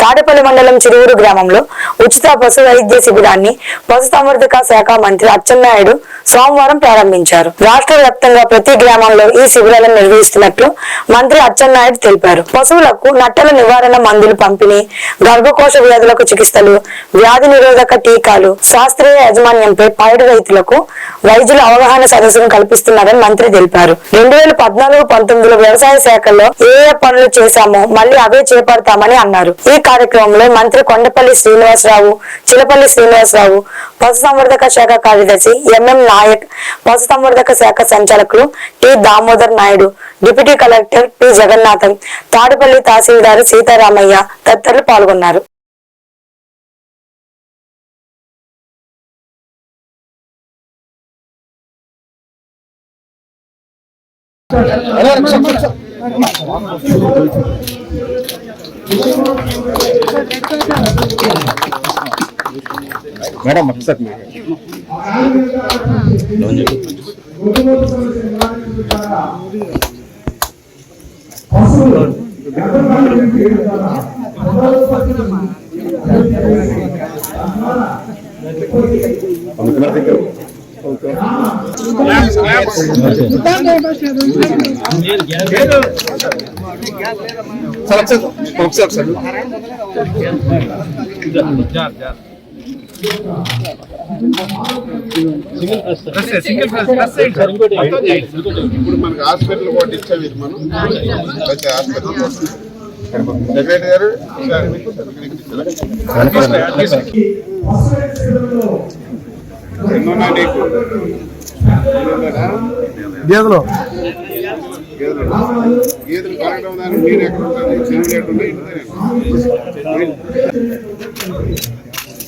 తాడేపల్లి మండలం చిరువురు గ్రామంలో ఉచిత పశు వైద్య శిబిరాన్ని పశుసంవర్ధక శాఖ మంత్రి అచ్చెన్నాయుడు సోమవారం ప్రారంభించారు. రాష్ట్ర వ్యాప్తంగా ప్రతి గ్రామంలో ఈ శిబిరాలను నిర్వహిస్తున్నట్లు మంత్రి అచ్చెన్నాయుడు తెలిపారు. పశువులకు నట్టల నివారణ మందులు పంపిణీ గర్భకోశ వ్యాధులకు చికిత్సలు వ్యాధి నిరోధక టీకాలు శాస్త్రీయ యాజమాన్యంపై పైడు రైతులకు వైద్యుల అవగాహన సదస్సును కల్పిస్తున్నారని మంత్రి తెలిపారు. రెండు వేల పద్నాలుగు పంతొమ్మిదిలో వ్యవసాయ శాఖలో ఏ ఏ పనులు చేశామో మళ్ళీ అవే చేపడతామని అన్నారు. ఈ కార్యక్రమంలో మంత్రి కొండపల్లి శ్రీనివాసరావు చిలపల్లి శ్రీనివాసరావు పశుసంవర్ధక శాఖ కార్యదర్శి ఎంఎం నాయక్ పశుసంవర్ధక శాఖ సంచాలకులు T Damodar Naidu deputy collector P. Jagannatham Tadupalli tahsildar Seetharamaiah తదితరులు పాల్గొన్నారు. మేడం ఒకసారి సార్ ఒకసారి ఒకసారి ఇప్పుడు మనకి హాస్పిటల్ కూడా ఇచ్చాము ఇది మనం ప్రతి హాస్పిటల్ సెక్రటరీ గారు నీకు గేదెలు. గేదెలు గేదెలు దానికి మీరు ఎక్కడ ఉంటారు చెరువులు ఎక్కడ ఉన్నాయి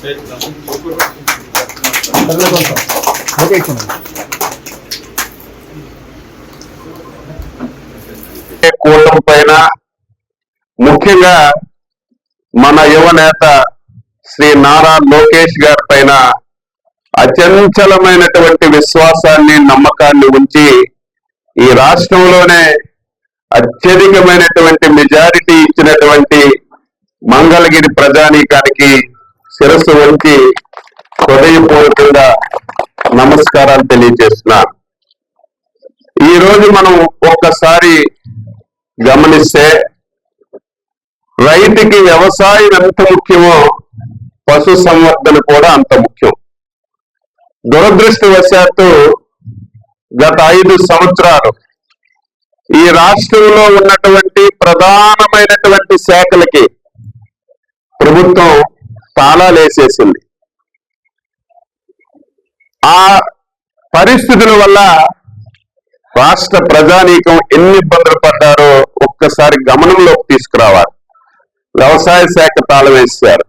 సెల్ చేద్దామా? ఓకే ఇచ్చాను కూటమి పైన ముఖ్యంగా మన యువ నేత శ్రీ నారా లోకేష్ గారి పైన అచంచలమైనటువంటి విశ్వాసాన్ని నమ్మకాన్ని ఉంచి ఈ రాష్ట్రంలోనే అత్యధికమైనటువంటి మెజారిటీ ఇచ్చినటువంటి మంగళగిరి ప్రజానీకానికి శిరస్సు వంచి హృదయపూర్వకంగా నమస్కారాలు తెలియజేస్తున్నాను ఈ రోజు మనం ఒక్కసారి గమనిస్తే రైతుకి వ్యవసాయం ఎంత ముఖ్యమో పశు సంవర్ధన కూడా అంత ముఖ్యం. దురదృష్టవశాత్తు గత ఐదు సంవత్సరాలు ఈ రాష్ట్రంలో ఉన్నటువంటి ప్రధానమైనటువంటి శాఖలకి ప్రభుత్వం తాళాలేసేసింది ఆ పరిస్థితుల వల్ల రాష్ట్ర ప్రజానీకం ఎన్ని ఇబ్బందులు పడ్డారో ఒక్కసారి గమనంలోకి తీసుకురావాలి. వ్యవసాయ శాఖ తాళం వేశారు.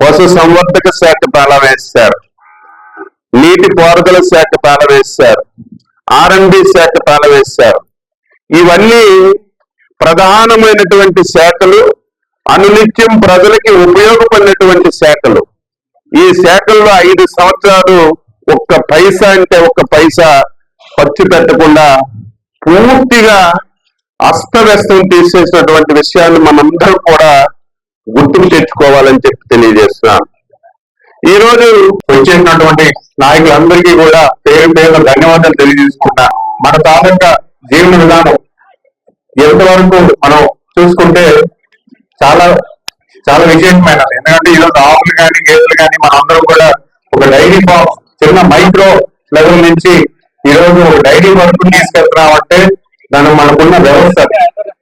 పశు సంవర్ధక శాఖ తాళం వేశారు. నీటి పారుదల శాఖ తాళం వేశారు. ఆర్ఎండి శాఖ తాళం వేశారు. ఇవన్నీ ప్రధానమైనటువంటి శాఖలు అనునిత్యం ప్రజలకి ఉపయోగపడినటువంటి శాఖలు. ఈ శాఖల్లో ఐదు సంవత్సరాలు ఒక్క పైసా అంటే ఒక్క పైసా ఖర్చు పెట్టకుండా పూర్తిగా అస్తవ్యస్తం తీసేసినటువంటి విషయాన్ని మనందరం కూడా గుర్తుకు తెచ్చుకోవాలని చెప్పి తెలియజేస్తున్నాను ఈ రోజు వచ్చేసినటువంటి నాయకులందరికీ కూడా పేరు పేరు ధన్యవాదాలు తెలియజేసుకున్నా మన తాలూకా జీవన విధానం ఎంతవరకు మనం చూసుకుంటే చాలా చాలా విశేషమైనది. ఎందుకంటే ఈరోజు ఆవులు కానీ గేదెలు కానీ మనందరం కూడా ఒక డైరీ ఫామ్ చిన్న మైక్రో లెవెల్ నుంచి ఈ రోజు ఒక డైరీ వరకు తీసుకెళ్తున్నామంటే దాని మనకున్న వ్యవస్థ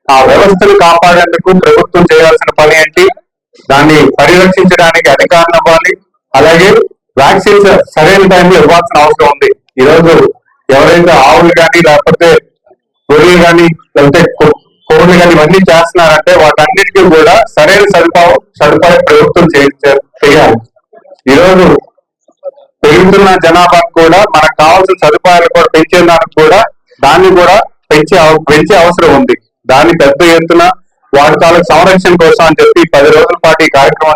ఆ వ్యవస్థను కాపాడేందుకు ప్రభుత్వం చేయాల్సిన పని ఏంటి? దాన్ని పరిరక్షించడానికి అధికారులు అవ్వాలి అలాగే వ్యాక్సిన్స్ సరైన టైంలో ఇవ్వాల్సిన అవసరం ఉంది. ఈ రోజు ఎవరైతే ఆవులు కానీ లేకపోతే గొర్రెలు కానీ లేకపోతే కో- కోళ్ళు కానీ ఇవన్నీ చేస్తున్నారంటే వాటన్నిటికీ కూడా సరైన సదుపాయం సదుపాయం ప్రభుత్వం చేయాలి. ఈరోజు పెరుగుతున్న జనాభాకు కూడా మనకు కావాల్సిన సదుపాయాలు కూడా పెంచేదానికి కూడా దాన్ని కూడా పెంచే పెంచే అవసరం ఉంది. దాన్ని పెద్ద ఎత్తున వాటి తాలూకు సంరక్షణ కోసం అని చెప్పి పది రోజుల పాటు ఈ కార్యక్రమం